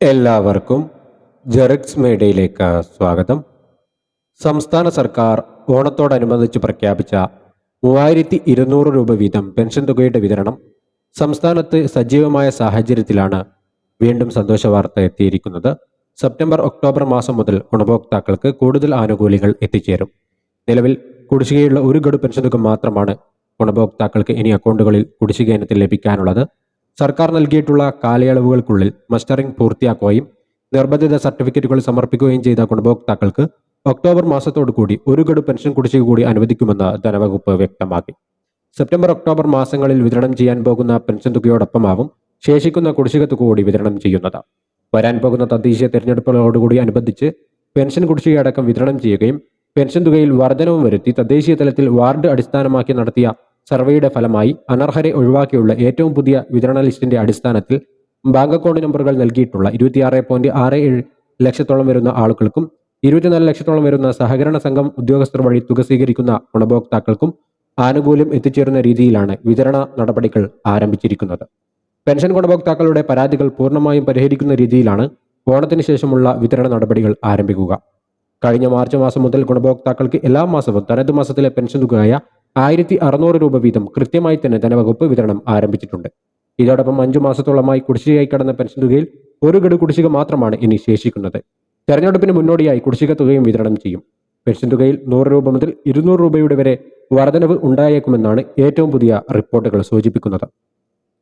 എല്ലാവർക്കും ജെറിക്സ് മേഡയിലേക്ക് സ്വാഗതം. സംസ്ഥാന സർക്കാർ ഓണത്തോടനുബന്ധിച്ച് പ്രഖ്യാപിച്ച മൂവായിരത്തി ഇരുന്നൂറ് രൂപ വീതം പെൻഷൻ തുകയുടെ വിതരണം സംസ്ഥാനത്ത് സജീവമായ സാഹചര്യത്തിലാണ് വീണ്ടും സന്തോഷ വാർത്ത എത്തിയിരിക്കുന്നത്. സെപ്റ്റംബർ ഒക്ടോബർ മാസം മുതൽ ഗുണഭോക്താക്കൾക്ക് കൂടുതൽ ആനുകൂല്യങ്ങൾ എത്തിച്ചേരും. നിലവിൽ കുടിശ്ശികയുള്ള ഒരു ഗഡു പെൻഷൻ തുക മാത്രമാണ് ഗുണഭോക്താക്കൾക്ക് ഇനി അക്കൗണ്ടുകളിൽ കുടിശ്ശിക ഇനത്തിൽ ലഭിക്കാനുള്ളത്. സർക്കാർ നൽകിയിട്ടുള്ള കാലയളവുകൾക്കുള്ളിൽ മസ്റ്ററിംഗ് പൂർത്തിയാക്കുകയും നിർബന്ധിത സർട്ടിഫിക്കറ്റുകൾ സമർപ്പിക്കുകയും ചെയ്ത ഗുണഭോക്താക്കൾക്ക് ഒക്ടോബർ മാസത്തോടു കൂടി ഒരു ഗഡു പെൻഷൻ കുടിശ്ശിക കൂടി അനുവദിക്കുമെന്ന് ധനവകുപ്പ് വ്യക്തമാക്കി. സെപ്റ്റംബർ ഒക്ടോബർ മാസങ്ങളിൽ വിതരണം ചെയ്യാൻ പോകുന്ന പെൻഷൻ തുകയോടൊപ്പമാവും ശേഷിക്കുന്ന കുടിശ്ശിക തുക കൂടി വിതരണം ചെയ്യുന്നത്. വരാൻ പോകുന്ന തദ്ദേശീയ തെരഞ്ഞെടുപ്പുകളോടുകൂടി അനുബന്ധിച്ച് പെൻഷൻ കുടിശ്ശിക അടക്കം വിതരണം ചെയ്യുകയും പെൻഷൻ തുകയിൽ വർധനവും വരുത്തി തദ്ദേശീയ തലത്തിൽ വാർഡ് അടിസ്ഥാനമാക്കി നടത്തിയ സർവേയുടെ ഫലമായി അനർഹരെ ഒഴിവാക്കിയുള്ള ഏറ്റവും പുതിയ വിതരണ ലിസ്റ്റിന്റെ അടിസ്ഥാനത്തിൽ ബാങ്ക് അക്കൗണ്ട് നമ്പറുകൾ നൽകിയിട്ടുള്ള ഇരുപത്തിയാറ് പോയിന്റ് ആറ് ഏഴ് ലക്ഷത്തോളം വരുന്ന ആളുകൾക്കും ഇരുപത്തിനാല് ലക്ഷത്തോളം വരുന്ന സഹകരണ സംഘം ഉദ്യോഗസ്ഥർ വഴി തുക സ്വീകരിക്കുന്ന ഗുണഭോക്താക്കൾക്കും ആനുകൂല്യം എത്തിച്ചേരുന്ന രീതിയിലാണ് വിതരണ നടപടികൾ ആരംഭിച്ചിരിക്കുന്നത്. പെൻഷൻ ഗുണഭോക്താക്കളുടെ പരാതികൾ പൂർണമായും പരിഹരിക്കുന്ന രീതിയിലാണ് ഓണത്തിന് ശേഷമുള്ള വിതരണ നടപടികൾ ആരംഭിക്കുക. കഴിഞ്ഞ മാർച്ച് മാസം മുതൽ ഗുണഭോക്താക്കൾക്ക് എല്ലാ മാസവും തനത് മാസത്തിലെ പെൻഷൻ തുകയായ ആയിരത്തി അറുന്നൂറ് രൂപ വീതം കൃത്യമായി തന്നെ ധനവകുപ്പ് വിതരണം ആരംഭിച്ചിട്ടുണ്ട്. ഇതോടൊപ്പം അഞ്ചു മാസത്തോളമായി കുടിശ്ശികയായി കടന്ന പെൻഷൻ തുകയിൽ ഒരു ഗഡു കുടിശ്ശിക മാത്രമാണ് ഇനി ശേഷിക്കുന്നത്. തെരഞ്ഞെടുപ്പിന് മുന്നോടിയായി കുടിശ്ശിക തുകയും വിതരണം ചെയ്യും. പെൻഷൻ തുകയിൽ നൂറ് രൂപ മുതൽ ഇരുന്നൂറ് രൂപയുടെ വരെ വർധനവ് ഉണ്ടായേക്കുമെന്നാണ് ഏറ്റവും പുതിയ റിപ്പോർട്ടുകൾ സൂചിപ്പിക്കുന്നത്.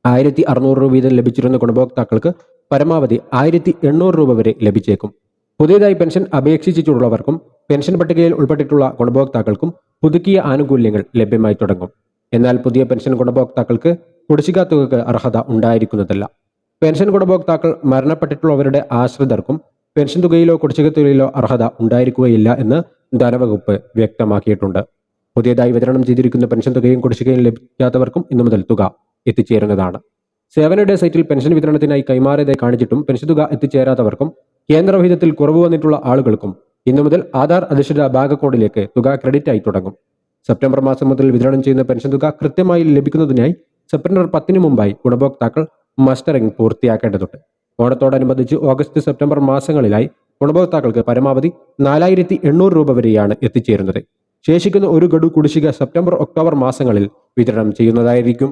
ആയിരത്തി അറുന്നൂറ് രൂപ വീതം ലഭിച്ചിരുന്ന ഗുണഭോക്താക്കൾക്ക് പരമാവധി ആയിരത്തി എണ്ണൂറ് രൂപ വരെ ലഭിച്ചേക്കും. പുതിയതായി പെൻഷൻ അപേക്ഷിച്ചിട്ടുള്ളവർക്കും പെൻഷൻ പട്ടികയിൽ ഉൾപ്പെട്ടിട്ടുള്ള ഗുണഭോക്താക്കൾക്കും പുതുക്കിയ ആനുകൂല്യങ്ങൾ ലഭ്യമായി തുടങ്ങും. എന്നാൽ പുതിയ പെൻഷൻ ഗുണഭോക്താക്കൾക്ക് കുടിശ്ശിക തുകക്ക് അർഹത ഉണ്ടായിരിക്കുന്നതല്ല. പെൻഷൻ ഗുണഭോക്താക്കൾ മരണപ്പെട്ടിട്ടുള്ളവരുടെ ആശ്രിതർക്കും പെൻഷൻ തുകയിലോ കുടിശ്ശിക തുകയിലോ അർഹത ഉണ്ടായിരിക്കുകയില്ല എന്ന് ധനവകുപ്പ് വ്യക്തമാക്കിയിട്ടുണ്ട്. പുതിയതായി വിതരണം ചെയ്തിരിക്കുന്ന പെൻഷൻ തുകയും കുടിശ്ശികയും ലഭിക്കാത്തവർക്കും ഇന്നു മുതൽ തുക എത്തിച്ചേരുന്നതാണ്. സേവനയുടെ സൈറ്റിൽ പെൻഷൻ വിതരണത്തിനായി കൈമാറിയതായി കാണിച്ചിട്ടും പെൻഷൻ തുക എത്തിച്ചേരാത്തവർക്കും കേന്ദ്രവിഹിതത്തിൽ കുറവ് വന്നിട്ടുള്ള ആളുകൾക്കും ഇന്നു മുതൽ ആധാർ അധിഷ്ഠിത ബാങ്ക് അക്കൗണ്ടിലേക്ക് തുക ക്രെഡിറ്റ് ആയി തുടങ്ങും. സെപ്റ്റംബർ മാസം മുതൽ വിതരണം ചെയ്യുന്ന പെൻഷൻ തുക കൃത്യമായി ലഭിക്കുന്നതിനായി സെപ്റ്റംബർ പത്തിന് മുമ്പായി ഗുണഭോക്താക്കൾ മസ്റ്ററിംഗ് പൂർത്തിയാക്കേണ്ടതുണ്ട്. ഓണത്തോടനുബന്ധിച്ച് ഓഗസ്റ്റ് സെപ്റ്റംബർ മാസങ്ങളിലായി ഗുണഭോക്താക്കൾക്ക് പരമാവധി നാലായിരത്തി എണ്ണൂറ് രൂപ വരെയാണ് എത്തിച്ചേരുന്നത്. ശേഷിക്കുന്ന ഒരു ഗഡു കുടിശ്ശിക സെപ്റ്റംബർ ഒക്ടോബർ മാസങ്ങളിൽ വിതരണം ചെയ്യുന്നതായിരിക്കും.